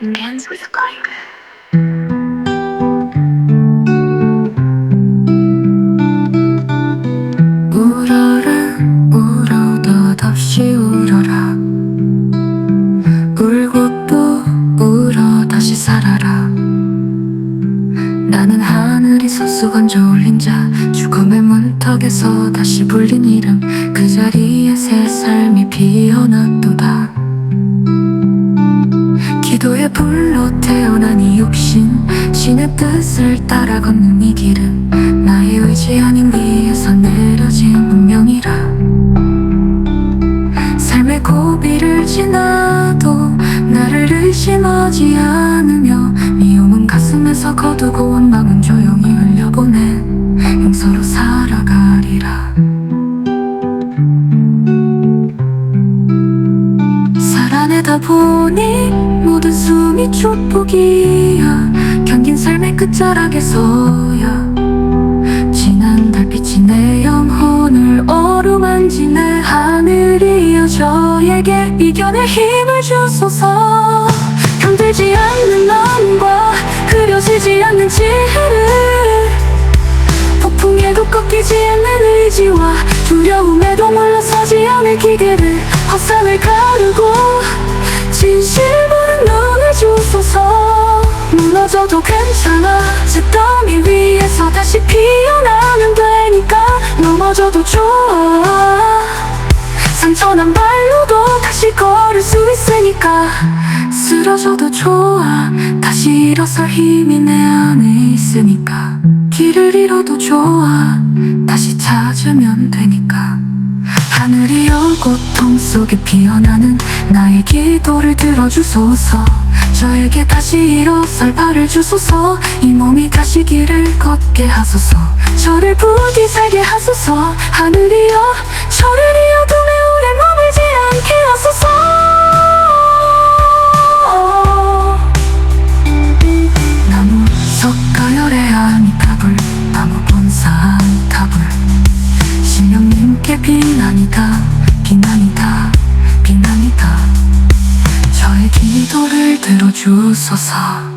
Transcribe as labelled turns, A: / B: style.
A: Dance with Geiger.
B: 울어라 울어 울어라. 울고 또 울어 다시 살아라. 나는 하늘이 서수 건져 올린 자 죽음의 문턱에서 다시 불린 이름. 그 자리에 새 삶이 피어났도다 기도의 불로 태어난 이 육신 신의 뜻을 따라 걷는 이 길은 나의 의지 아닌 위에서 내려진 운명이라. 삶의 고비를 지나도 나를 의심하지 않으며 미움은 가슴에서 거두고 원망은 조용히 흘려보내 용서로 살아가리라. 살아내다 보니 모든 숨이 촉복이야. 견딘 삶의 끝자락에 서야. 진한 달빛이 내 영혼을 어루만지네 하늘이여 저에게 이겨낼 힘을 주소서. 견디지 않는 마음과 그려지지 않는 지 도 괜찮아. 잿더미 위에서 다시 피어나면 되니까 넘어져도 좋아. 상처난 발로도 다시 걸을 수 있으니까 쓰러져도 좋아. 다시 일어설 힘이 내 안에 있으니까 길을 잃어도 좋아. 다시 찾으면 되니까 하늘이여 고통 속에 피어나는 나의 기도를 들어주소서 저에게 다시 일어설 발을 주소서. 이 몸이 다시 길을 걷게 하소서. 저를 부디 살게 하소서. 하늘이여 저를 이어도 내 오래 머물지 않게 하소서. 나무 석가열의 아미타불 나무 본사 아미타불 신령님께 비난이다 비난이다 주소서